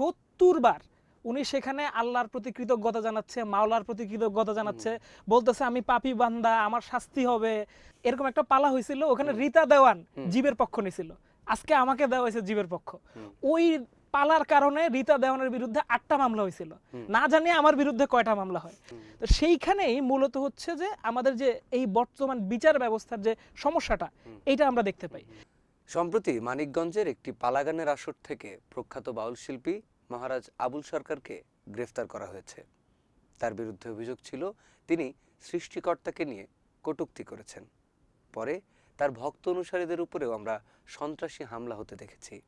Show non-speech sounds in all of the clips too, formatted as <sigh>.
সত্তর বার উনি সেখানে আল্লাহর প্রতি কৃতজ্ঞতা জানাচ্ছে মাওলার প্রতি কৃতজ্ঞতা জানাচ্ছে বলতেছে আমি পাপি বান্দা আমার শাস্তি হবে। এরকম একটা পালা হয়েছিল ওখানে রীতা দেওয়ান জীবের পক্ষ নিছিল। আজকে আমাকে দেওয়া হয়েছে জীবের পক্ষ। ওই পালার কারণে রীতা দেওয়ানের বিরুদ্ধে আটটা মামলা হয়েছিল না জানি আমার বিরুদ্ধে কয়টা মামলা হয়। তো সেইখানেই মূলত হচ্ছে যে আমাদের যে এই বর্তমান বিচার ব্যবস্থার যে সমস্যাটা এটা আমরা দেখতে পাই। সম্প্রতি মানিকগঞ্জের একটি পালাগানের আসর থেকে প্রখ্যাত বাউল শিল্পী মহারাজ আবুল সরকারকে গ্রেফতার করা হয়েছে। তার বিরুদ্ধে অভিযোগ ছিল, তিনি সৃষ্টিকর্তাকে নিয়ে কটূক্তি করেছেন। পরে তার ভক্ত অনুসারীদের উপরেও আমরা সন্ত্রাসী হামলা হতে দেখেছি।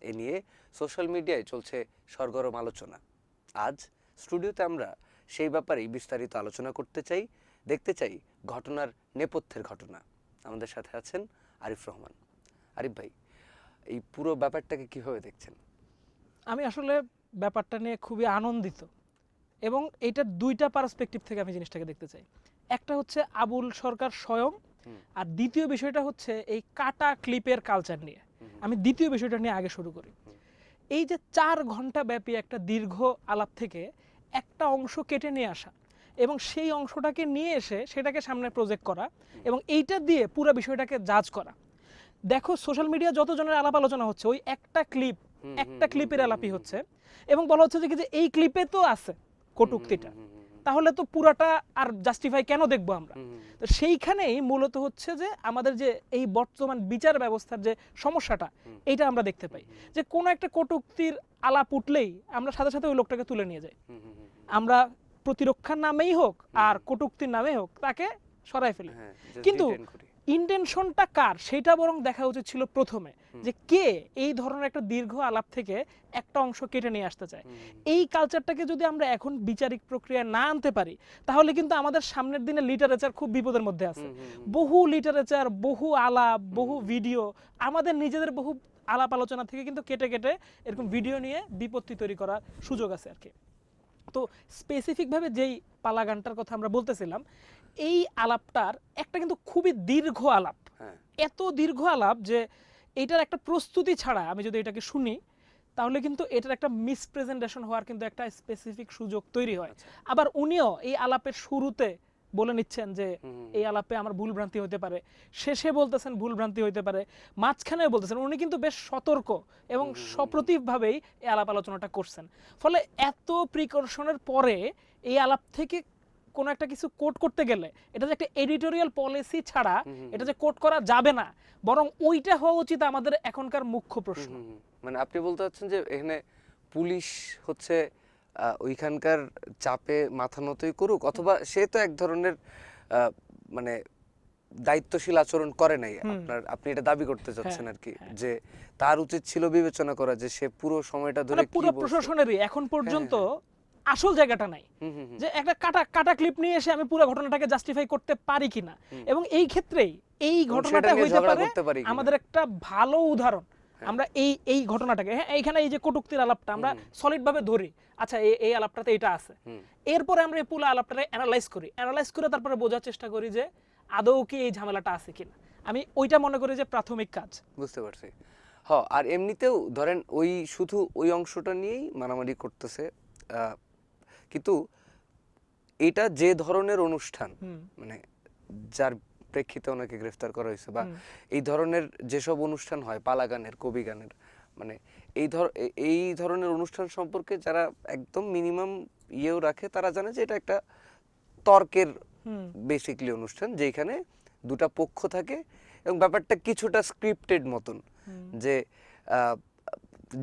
এ নিয়ে সোশ্যাল মিডিয়ায় চলছে সরগরম আলোচনা। আজ স্টুডিওতে আমরা সেই ব্যাপারেই বিস্তারিত আলোচনা করতে চাই, দেখতে চাই ঘটনার নেপথ্যের ঘটনা। আমাদের সাথে আছেন আরিফ রহমান। আরিফ ভাই, এই পুরো ব্যাপারটাকে কীভাবে দেখছেন? আমি আসলে ব্যাপারটা নিয়ে খুবই আনন্দিত। এবং এইটার দুইটা পার্সপেক্টিভ থেকে আমি জিনিসটাকে দেখতে চাই। একটা হচ্ছে আবুল সরকার স্বয়ং আর দ্বিতীয় বিষয়টা হচ্ছে এই কাটা ক্লিপের কালচার নিয়ে। আমি দ্বিতীয় বিষয়টা নিয়ে আগে শুরু করি। এই যে চার ঘণ্টা ব্যাপী একটা দীর্ঘ আলাপ থেকে একটা অংশ কেটে নিয়ে আসা এবং সেই অংশটাকে নিয়ে এসে সেটাকে সামনে প্রজেক্ট করা এবং এইটা দিয়ে পুরো বিষয়টাকে জাজ করা। দেখো সোশ্যাল মিডিয়া যতজনের আলাপ আলোচনা হচ্ছে ওই একটা ক্লিপ একটা ক্লিপের হুম, আলাপই হচ্ছে। এবং বলা হচ্ছে যে এই ক্লিপে তো আছে কটুক্তিটা। তাহলে তো পুরাটা আর জাস্টিফাই কেন দেখব আমরা? তো সেইখানেই মূলত হচ্ছে যে আমাদের যে এই বর্তমান বিচার ব্যবস্থার যে সমস্যাটা এটা আমরা দেখতে পাই। যে কোনো একটা কটুক্তির আলাপ উঠলেই আমরা সাথে সাথে ওই লোকটাকে তুলে নিয়ে যাই। আমরা প্রতিরক্ষার নামেই হোক আর কটুক্তির নামেই হোক তাকে সরাই ফেলি। হ্যাঁ, কিন্তু। ইন্টেনশনটা কার? সেটা বরং দেখা উচিত ছিল প্রথমে যে কে এই ধরনের একটা দীর্ঘ আলাপ থেকে একটা অংশ কেটে নিয়ে আসতে চায়। এই কালচারটাকে যদি আমরা এখন বিচারিক প্রক্রিয়া না আনতে পারি তাহলে কিন্তু আমাদের সামনের দিনে লিটারেচার খুব বিপদের মধ্যে আছে। বহু লিটারেচার বহু আলাপ বহু ভিডিও আমাদের নিজেদের বহু আলাপ আলোচনা থেকে কিন্তু কেটে কেটে এরকম ভিডিও নিয়ে বিপত্তি তৈরি করার সুযোগ আছে আর কি। তো স্পেসিফিকভাবে যেই পালা গানটার কথা আমরা বলতেছিলাম এই আলাপটার একটা কিন্তু খুবই দীর্ঘ আলাপ। হ্যাঁ, এত দীর্ঘ আলাপ যে এটার একটা প্রস্তুতি ছাড়া আমি যদি এটাকে শুনি তাহলে কিন্তু এটার একটা মিসপ্রেজেন্টেশন হওয়ার কিন্তু একটা স্পেসিফিক সুযোগ তৈরি হয়। আচ্ছা। আবার উনিও এই আলাপের শুরুতে বলে নিচ্ছেন যে এই আলাপে আমার ভুল ভ্রান্তি হতে পারে। শেষে বলতেছেন ভুল ভ্রান্তি হতে পারে। মাঝখানে বলতেছেন উনি কিন্তু বেশ সতর্ক এবং সপ্রতিভভাবেই এই আলাপ আলোচনাটা করছেন। ফলে এত প্রিকশনের পরে এই আলাপ থেকে কোনো একটা কিছু কোট করতে গেলে এটা যে একটা এডিটোরিয়াল পলিসি ছাড়া এটা যে কোট করা যাবে না বরং ওইটা হওয়া উচিত আমাদের এখনকার মুখ্য প্রশ্ন। মানে আপনি বলতে চাচ্ছেন যে এখানে পুলিশ হচ্ছে ওইখানকার চাপে মাথা নতই করুক অথবা সে তো এক ধরনের আহ, মানে দায়িত্বশীল আচরণ করে নাই। আপনার আপনি এটা দাবি করতে চাচ্ছেন হ্যাঁ, আর কি হ্যাঁ। যে তার উচিত ছিল বিবেচনা করা যে সে পুরো সময়টা ধরে মানে পুরো প্রশাসনেরই এখন পর্যন্ত আসল জায়গাটা নাই। যে একটা কাটা কাটা ক্লিপ নিয়ে এসে আমি পুরো ঘটনাটাকে জাস্টিফাই করতে পারি কিনা। এবং এই ক্ষেত্রেই এই ঘটনাটা হইতে পারে। আমাদের একটা ভালো উদাহরণ। হ্যাঁ। আমরা এই এই ঘটনাটাকে হ্যাঁ এইখানে এই যে কটুক্তির আলাপটা আমরা সলিড ভাবে ধরি। আচ্ছা এই এই আলাপটাতে এটা আছে। এরপরে আমরা এই পুরো আলাপটাকে অ্যানালাইজ করি। অ্যানালাইজ করে তারপরে বোঝার চেষ্টা করি যে আদৌ কি এই ঝামেলাটা আছে কিনা। আমি ওইটা মনে করি যে প্রাথমিক কাজ। বুঝতে পারছি। হ আর এমনিতেও ধরেন ওই শুধু ওই অংশটা নিয়েই মারামারি করতেছে কিন্তু এটা যে ধরনের অনুষ্ঠান মানে যার প্রেক্ষিতে ওনাকে গ্রেফতার করা হয়েছে বা এই ধরনের যেসব অনুষ্ঠান হয় পালা গানের কবি গানের মানে এই ধর এই ধরনের অনুষ্ঠান সম্পর্কে যারা একদম মিনিমাম ইয়েও রাখে তারা জানে যে এটা একটা তর্কের বেসিকলি অনুষ্ঠান যেখানে দুটা পক্ষ থাকে এবং ব্যাপারটা কিছুটা স্ক্রিপ্টেড মতন যে আহ,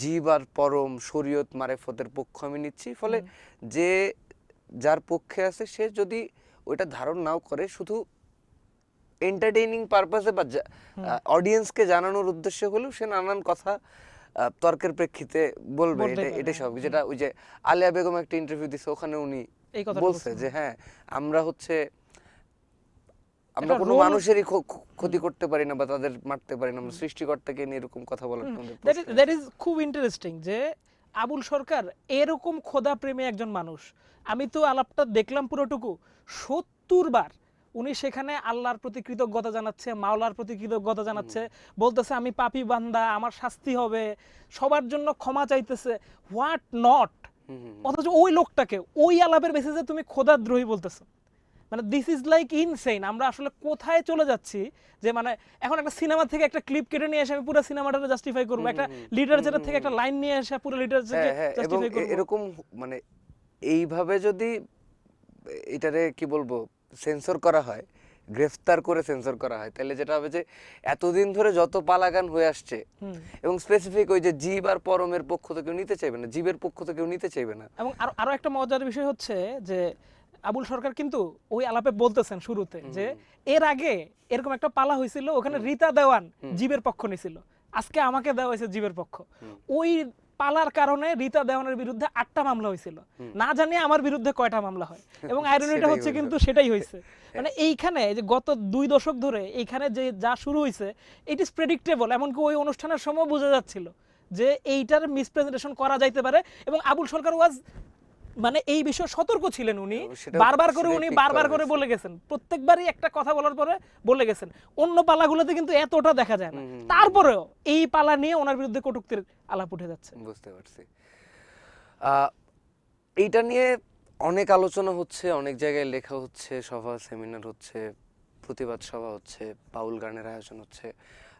জীব আর পরম শরীয়ত মারেফতের পক্ষ আমি নিচ্ছি। ফলে যে যার পক্ষে আছে সে যদি ওইটা ধারণ নাও করে শুধু এন্টারটেইনিং পারপাসে বা অডিয়েন্সকে জানানোর উদ্দেশ্য হলেও সে নানান কথা তর্কের প্রেক্ষিতে বলবে। এটা এটা সব। যেটা ওই যে আলিয়া বেগম একটা ইন্টারভিউ দিছে ওখানে উনি বলছে। যে হ্যাঁ আমরা হচ্ছে আমরা কোনো মানুষেরই ক্ষ- ক্ষ- ক্ষতি করতে পারি না বা তাদের মারতে পারি না। আমরা সৃষ্টিকর্তাকে নিয়ে এরকম কথা বলার দ্যাট ইজ দ্যাট ইজ খুব ইন্টারেস্টিং যে আবুল সরকার এরকম খোদা প্রেমী একজন মানুষ। আমি তো আলাপটা দেখলাম পুরোটুকু। সত্তর বার উনি সেখানে আল্লাহর প্রতি কৃতজ্ঞতা জানাচ্ছে মাওলার প্রতি কৃতজ্ঞতা জানাচ্ছে বলতেছে আমি পাপি বান্দা আমার শাস্তি হবে সবার জন্য ক্ষমা চাইতেছে। হোয়াট নট অথচ ওই লোকটাকে ওই আলাপের বেসিসে তুমি খোদাদ্রোহী বলতেছো। মানে দিস ইজ লাইক ইনসেইন আমরা আসলে কোথায় চলে যাচ্ছি যে মানে এখন একটা সিনেমা থেকে একটা ক্লিপ কেটে নিয়ে এসে আমি পুরো সিনেমাটা জাস্টিফাই করব। একটা হুম, থেকে একটা লাইন নিয়ে এসে পুরো লিটারেচারকে জাস্টিফাই করব। এরকম মানে এইভাবে যদি এটারে কি বলব সেন্সর করা হয় গ্রেফতার করে সেন্সর করা হয় তাহলে যেটা হবে যে এতদিন ধরে যত পালাগান হয়ে আসছে এবং স্পেসিফিক ওই যে জীব আর পরমের পক্ষ থেকে কেউ নিতে চাইবে না জীবের পক্ষ থেকে কেউ নিতে চাইবে না। এবং আরও আরও একটা মজার বিষয় হচ্ছে যে আবুল সরকার কিন্তু ওই আলাপে বলতেছেন শুরুতে যে এর আগে এরকম একটা পালা হয়েছিল ওখানে রীতা দেওয়ান জীবের পক্ষ নিছিল। আজকে আমাকে দেওয়া হয়েছে জীবের পক্ষ। ওই পালার কারণে রীতা দেওয়ানের বিরুদ্ধে আটটা মামলা হয়েছিল। না জানি আমার বিরুদ্ধে কয়টা মামলা হয়। <laughs> এবং আইরনিটা হচ্ছে কিন্তু সেটাই হয়েছে। <laughs> মানে এইখানে যে গত দুই দশক ধরে এইখানে যে যা শুরু হয়েছে ইট ইজ প্রেডিক্টেবল এমনকি ওই অনুষ্ঠানের সময় বোঝা যাচ্ছিল যে এইটার মিসপ্রেজেন্টেশন করা যাইতে পারে। এবং আবুল সরকার ওয়াজ মানে এই বিষয়ে সতর্ক ছিলেন উনি। বারবার করে উনি বারবার করে বলে গেছেন। প্রত্যেকবারই একটা কথা বলার পরে বলে গেছেন। অন্য পালাগুলোতে কিন্তু এতটা দেখা যায় না। তারপরেও এই পালা নিয়ে ওনার বিরুদ্ধে কটুক্তির আলাপ উঠে যাচ্ছে। বুঝতে পারছি। এইটা নিয়ে অনেক আলোচনা হচ্ছে অনেক জায়গায় লেখা হচ্ছে সভা সেমিনার হচ্ছে প্রতিবাদ সভা হচ্ছে বাউল গানের আয়োজন হচ্ছে।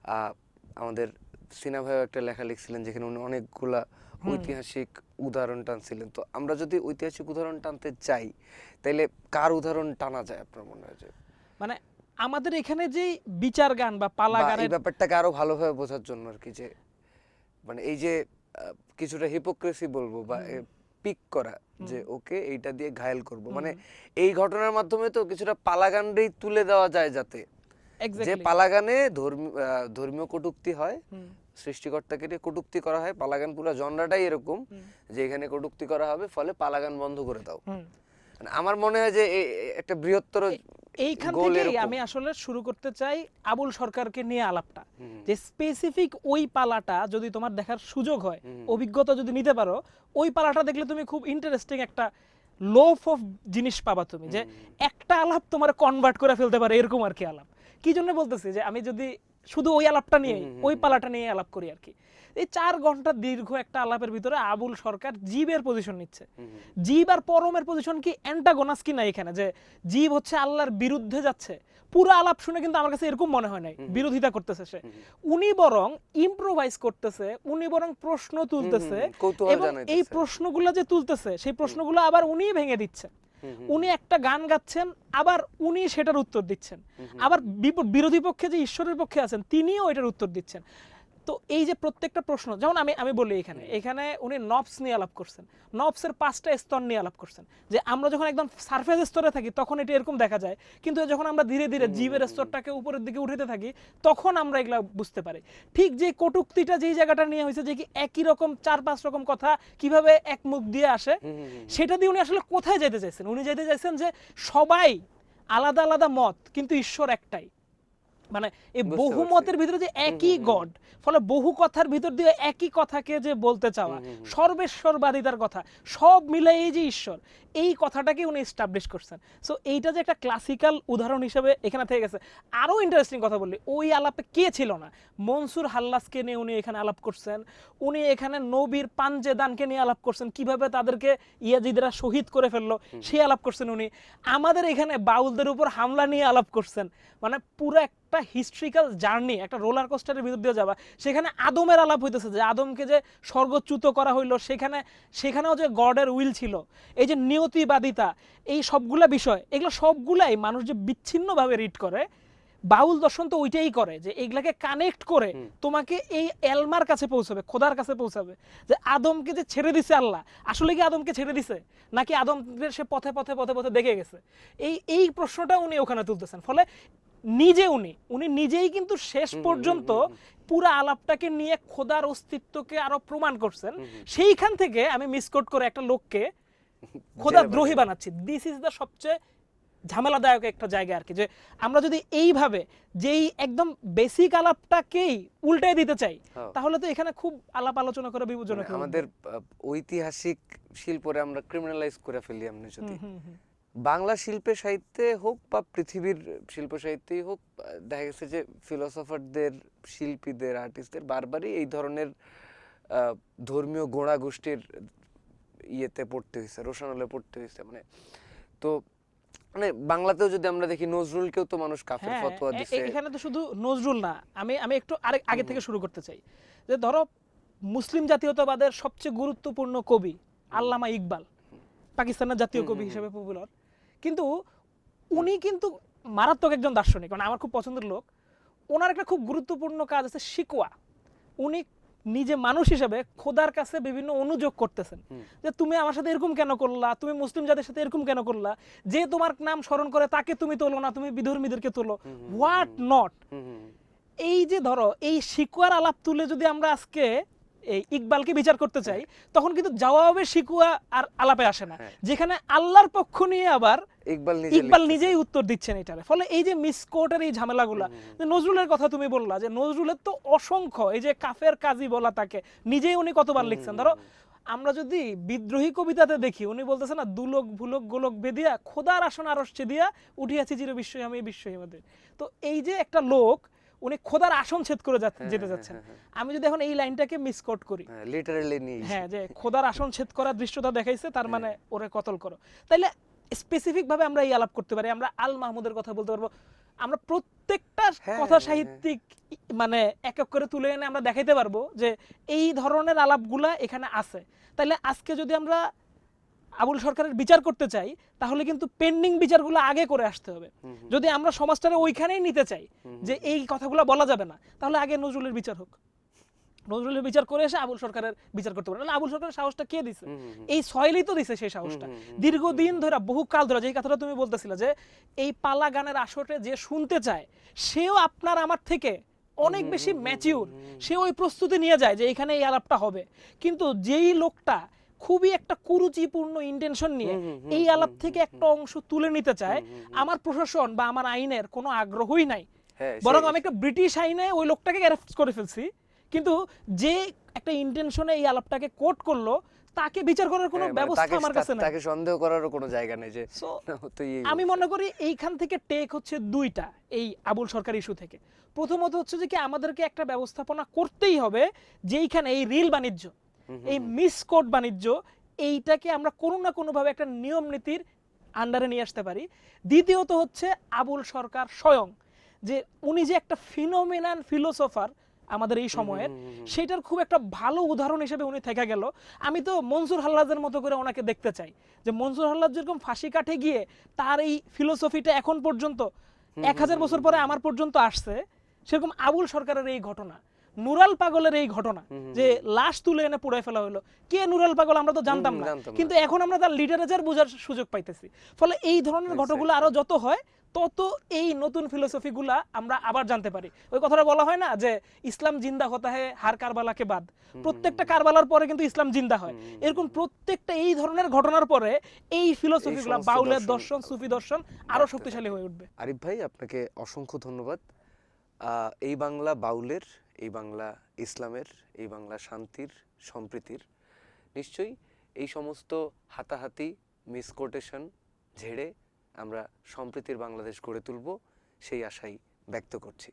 আহ, আমাদের সিনা ভাইও একটা লেখা লিখছিলেন যেখানে উনি অনেকগুলা ঐতিহাসিক উদাহরণ টানছিলেন। তো আমরা যদি ঐতিহাসিক উদাহরণ টানতে চাই তাইলে কার উদাহরণ টানা যায় আপনার মনে হয় যে? মানে আমাদের এখানে যে বিচার গান বা পালা এই গানের ব্যাপারটাকে আরও ভালোভাবে বোঝার জন্য আর কি যে মানে এই যে কিছুটা হিপোক্রেসি বলব বা পিক করা যে ওকে এইটা দিয়ে ঘায়েল করব। মানে এই ঘটনার মাধ্যমে তো কিছুটা পালাগানটাই তুলে দেওয়া যায় যাতে। যে পালাগানে ধর্মীয় কটূক্তি হয় সৃষ্টিকর্তাকে দিয়ে কটূক্তি করা হয় পালাগান পুরো জনরাটাই এরকম যে এখানে কটূক্তি করা হবে ফলে পালাগান বন্ধ করে দাও। মানে আমার মনে হয় যে একটা বৃহত্তর এইখান থেকেই আমি আসলে শুরু করতে চাই আবুল সরকারকে নিয়ে আলাপটা। যে স্পেসিফিক ওই পালাটা যদি তোমার দেখার সুযোগ হয় অভিজ্ঞতা যদি নিতে পারো ওই পালাটা দেখলে তুমি খুব ইন্টারেস্টিং একটা লোফ অফ জিনিস পাবা তুমি যে একটা আলাপ তোমার কনভার্ট করে ফেলতে পারে এরকম আর কি আলাপ। কি জন্য বলতেছি যে আমি যদি শুধু ওই আলাপটা নিয়ে ওই পালাটা নিয়ে আলাপ করি আর কি। এই চার ঘণ্টা দীর্ঘ একটা আলাপের ভিতরে আবুল সরকার জীবের পজিশন নিচ্ছে। জীব আর পরমের পজিশন কি অ্যান্টাগোনাস কি না এখানে? যে জীব হচ্ছে আল্লাহর বিরুদ্ধে যাচ্ছে। পুরো আলাপ শুনে কিন্তু আমার কাছে এরকম মনে হয় নাই। বিরোধিতা করতেছে সে। উনি বরং ইম্প্রোভাইজ করতেছে উনি বরং প্রশ্ন তুলতেছে এবং এই। প্রশ্নগুলো যে তুলতেছে সেই প্রশ্নগুলো আবার উনিই ভেঙে দিচ্ছেন। উনি একটা গান গাচ্ছেন আবার উনি সেটার উত্তর দিচ্ছেন। আবার বিরোধী পক্ষে যে ঈশ্বরের পক্ষে আছেন তিনিও এটার উত্তর দিচ্ছেন। তো এই যে প্রত্যেকটা প্রশ্ন যেমন আমি আমি বলি এখানে এখানে উনি নবস নিয়ে আলাপ করছেন। নবসের পাঁচটা স্তর নিয়ে আলাপ করছেন। যে আমরা যখন একদম সারফেস স্তরে থাকি তখন এটা এরকম দেখা যায়। কিন্তু যখন আমরা ধীরে ধীরে জীবের স্তরটাকে উপরের দিকে উঠাতে থাকি তখন আমরা এগুলা বুঝতে পারি। ঠিক যে কটুক্তিটা যেই জায়গাটা নিয়ে হয়েছে যে কি একই রকম চার পাঁচ রকম কথা কীভাবে এক মুখ দিয়ে আসে সেটা দিয়ে উনি আসলে কোথায় যেতে চাইছেন? উনি যেতে চাইছেন যে সবাই আলাদা আলাদা মত কিন্তু ঈশ্বর একটাই। মানে এই বহু মতের ভিতরে যে একই গড ফলে বহু কথার ভিতর দিয়ে একই কথাকে যে বলতে চাওয়া সর্বেশ্বরবাদিতার কথা সব মিলে এই যে ঈশ্বর এই কথাটাকে উনি এস্টাবলিশ করছেন। সো এইটা যে একটা ক্লাসিক্যাল উদাহরণ হিসেবে এখানে থেকে গেছে। আরও ইন্টারেস্টিং কথা বললি ওই আলাপে কে ছিল না? মনসুর হাল্লাসকে নিয়ে উনি এখানে আলাপ করছেন উনি এখানে নবীর পাঞ্জেদানকে নিয়ে আলাপ করছেন কীভাবে তাদেরকে ইয়াজিদরা শহীদ করে ফেলল সেই আলাপ করছেন উনি। আমাদের এখানে বাউলদের উপর হামলা নিয়ে আলাপ করছেন মানে পুরো একটা হিস্ট্রিক্যাল জার্নি একটা রোলার কোস্টারের ভিতর দিয়ে যাবা সেখানে আদমের আলাপ হইতেছে যে আদমকে যে স্বর্গচ্যুত করা হইল সেখানে সেখানেও যে গডের উইল ছিল এই যে নিয়তিবাদিতা এই সবগুলা বিষয় এগুলো সবগুলাই মানুষ যে বিচ্ছিন্নভাবে রিড করে বাউল দর্শন তো ওইটাই করে যে এইগুলাকে কানেক্ট করে তোমাকে এই এলমার কাছে পৌঁছাবে খোদার কাছে পৌঁছাবে। যে আদমকে যে ছেড়ে দিছে আল্লাহ আসলে কি আদমকে ছেড়ে দিছে? নাকি আদমকে সে পথে পথে পথে পথে দেখে গেছে? এই এই প্রশ্নটা উনি ওখানে তুলতেছেন। ফলে নিজে উনি উনি নিজেই কিন্তু শেষ পর্যন্ত পুরো আলাপটাকে নিয়ে খোদার অস্তিত্বকে আরও প্রমাণ করছেন। সেইখান থেকে আমি মিসকোট করে একটা লোককে <laughs> খোদা দ্রোহী বানাচ্ছি। দিস ইজ দ্য সবচেয়ে ঝামেলাদায়ক একটা জায়গা আর কি যে আমরা যদি এইভাবে যেই একদম বেসিক আলাপটাকেই উল্টাই দিতে চাই হ্যাঁ। তাহলে তো এখানে খুব আলাপ আলোচনা করে বিবেচনা মানে আমাদের ঐতিহাসিক শিল্পরে আমরা ক্রিমিনালাইজ করে ফেলি আমরা যদি। বাংলা শিল্পে সাহিত্যে হোক বা পৃথিবীর শিল্প সাহিত্যেই হোক দেখা গেছে যে ফিলোসফারদের শিল্পীদের আর্টিস্টদের বারবারই এই ধরনের ধর্মীয় গোড়া গোষ্ঠীর ইয়েতে পড়তে হয়েছে রোশানলে পড়তে হয়েছে মানে তো মানে বাংলাতেও যদি আমরা দেখি নজরুলকেও তো মানুষ কাফের হ্যাঁ ফতোয়া এ- এখানে তো শুধু নজরুল না আমি আমি একটু আরেক আগে থেকে শুরু করতে চাই। যে ধরো মুসলিম জাতীয়তাবাদের সবচেয়ে গুরুত্বপূর্ণ কবি আল্লামা ইকবাল পাকিস্তানের জাতীয় কবি হিসেবে পপুলার কিন্তু উনি কিন্তু মারাত্মক একজন দার্শনিক মানে আমার খুব পছন্দের লোক। ওনার একটা খুব গুরুত্বপূর্ণ কাজ আছে শিকোয়া উনি নিজে মানুষ হিসেবে খোদার কাছে বিভিন্ন অনুযোগ করতেছেন। যে তুমি আমার সাথে এরকম কেন করলা? তুমি মুসলিম জাতির সাথে এরকম কেন করলা? যে তোমার নাম স্মরণ করে তাকে তুমি তোলো না তুমি বিধর্মীদেরকে তোলো। What not. এই যে ধরো এই শিকুয়ার আলাপ তুলে যদি আমরা আজকে এই ইকবালকে বিচার করতে চাই তখন কিন্তু জবাবে শিকুয়া আর আলাপে আসে না। হ্যাঁ। যেখানে আল্লাহর পক্ষ নিয়ে আবার ইকবাল নিজেই উত্তর দিচ্ছেন এটারে। ফলে এই যে মিসকোটের এই ঝামেলাগুলা নজরুলের কথা তুমি বললা যে নজরুলের তো অসংখ্য এই যে কাফের কাজী বলা তাকে নিজেই উনি কতবার লিখছেন? ধরো আমরা যদি বিদ্রোহী কবিতাতে দেখি উনি বলতেছে না দুলোক ভুলক গোলক বেদিয়া খোদার আসন আরশে দিয়া উঠিয়াছি চির বিশ্বই আমি বিশ্বই আমাদের। তো এই যে একটা লোক উনি খোদার আসন ছেদ করে হ্যাঁ, যেতে হ্যাঁ, যাচ্ছেন। হ্যাঁ। আমি যদি এখন এই লাইনটাকে মিসকোট করি। লিটারালি নিয়ে হ্যাঁ যে খোদার আসন ছেদ করার দৃশ্যটা দেখাইছে তার মানে ওরে কতল করো। তাইলে স্পেসিফিক ভাবে আমরা এই আলাপ করতে পারি আমরা আল মাহমুদের কথা বলতে পারব। আমরা প্রত্যেকটা কথা সাহিত্যিক মানে এক এক করে তুলে এনে আমরা দেখাইতে পারব যে এই ধরনের আলাপগুলা এখানে আছে। তাইলে আজকে যদি আমরা আবুল সরকারের বিচার করতে চাই তাহলে কিন্তু পেন্ডিং বিচারগুলো আগে করে আসতে হবে। যদি আমরা সমাজটারে ওইখানেই নিতে চাই যে এই কথাগুলো বলা যাবে না তাহলে আগে নজরুলের বিচার হোক। নজরুলের বিচার করে এসে আবুল সরকারের বিচার করতে পারে। আবুল সরকারের সাহসটা কে দিছে। এই সয়েলই তো দিছে সেই সাহসটা। দীর্ঘদিন ধরে বহু কাল ধরে যে কথাটা তুমি বলতেছিলে যে এই পালা গানের আসরে যে শুনতে চায় সেও আপনার আমার থেকে অনেক বেশি ম্যাচিউর। সে ওই প্রস্তুতি নিয়ে যায় যে এখানে এই আলাপটা হবে। কিন্তু যেই লোকটা খুবই একটা কুরুচিপূর্ণ ইন্টেনশন নিয়ে এই আলাপ থেকে একটা অংশ তুলে নিতে চায়। আমার প্রশাসন বা আমার আইনের কোনো আগ্রহই নাই। হ্যাঁ, বরং আমি একটা ব্রিটিশ আইনে ওই লোকটাকে অ্যারেস্ট করে ফেলছি। কিন্তু যে একটা ইন্টেনশনে এই আলাপটাকে কোট করল তাকে বিচার করার কোনো হ্যাঁ, মানে ব্যবস্থা আমার কাছে নাই। তাকে সন্দেহ করারও কোনো জায়গা নেই যে <laughs> এই আমি মনে করি এইখান থেকে টেক হচ্ছে দুইটা এই আবুল সরকার ইস্যু থেকে। প্রথমত হচ্ছে যে কি আমাদেরকে একটা ব্যবস্থাপনা করতেই হবে যেইখানে এই রিল বাণিজ্য এই মিসকোট বাণিজ্য এইটাকে আমরা কোনো না কোনোভাবে একটা নিয়ম নীতির আন্ডারে নিয়ে আসতে পারি। দ্বিতীয়ত হচ্ছে আবুল সরকার স্বয়ং যে উনি যে একটা ফিনোমিনান ফিলোসোফার আমাদের এই সময়ের। সেটার খুব একটা ভালো উদাহরণ হিসেবে উনি থেকে গেল। আমি তো মনসুর হাল্লাদের মতো করে ওনাকে দেখতে চাই যে মনসুর হাল্লাদ যেরকম ফাঁসি কাঠে গিয়ে তার এই ফিলোসফিটা এখন পর্যন্ত এক হাজার বছর পরে আমার পর্যন্ত আসছে সেরকম আবুল সরকারের এই ঘটনা। নুরাল পাগলের এই ঘটনা যে লাশ তুলে এনে পুড়ায় ফেলা হলো। কে নুরাল পাগল আমরা তো জানতাম না। কিন্তু এখন আমরা তার লিটারেচার বোঝার সুযোগ পাইতেছি। ফলে এই ধরনের ঘটনাগুলো আরও যত হয় তত এই নতুন ফিলোসফিগুলা আমরা আবার জানতে পারি। ওই কথাটা বলা হয় না যে ইসলাম জিন্দা হতা হয় হার কারবালাকে বাদ। প্রত্যেকটা কারবালার পরে কিন্তু ইসলাম জিন্দা হয়। এরকম প্রত্যেকটা এই ধরনের ঘটনার পরে এই ফিলোসফিগুলা সমস্ত বাউলের দর্শন। দর্শন সুফি দর্শন আরও শক্তিশালী হয়ে উঠবে। আরিফ ভাই আপনাকে অসংখ্য ধন্যবাদ। আহ, এই বাংলা বাউলের এই বাংলা ইসলামের, এই বাংলা শান্তির, সম্প্রীতির, নিশ্চয়ই এই সমস্ত হাতাহাতি মিসকোটেশন ঝেড়ে আমরা সম্প্রীতির বাংলাদেশ গড়ে তুলব, সেই আশাই ব্যক্ত করছি।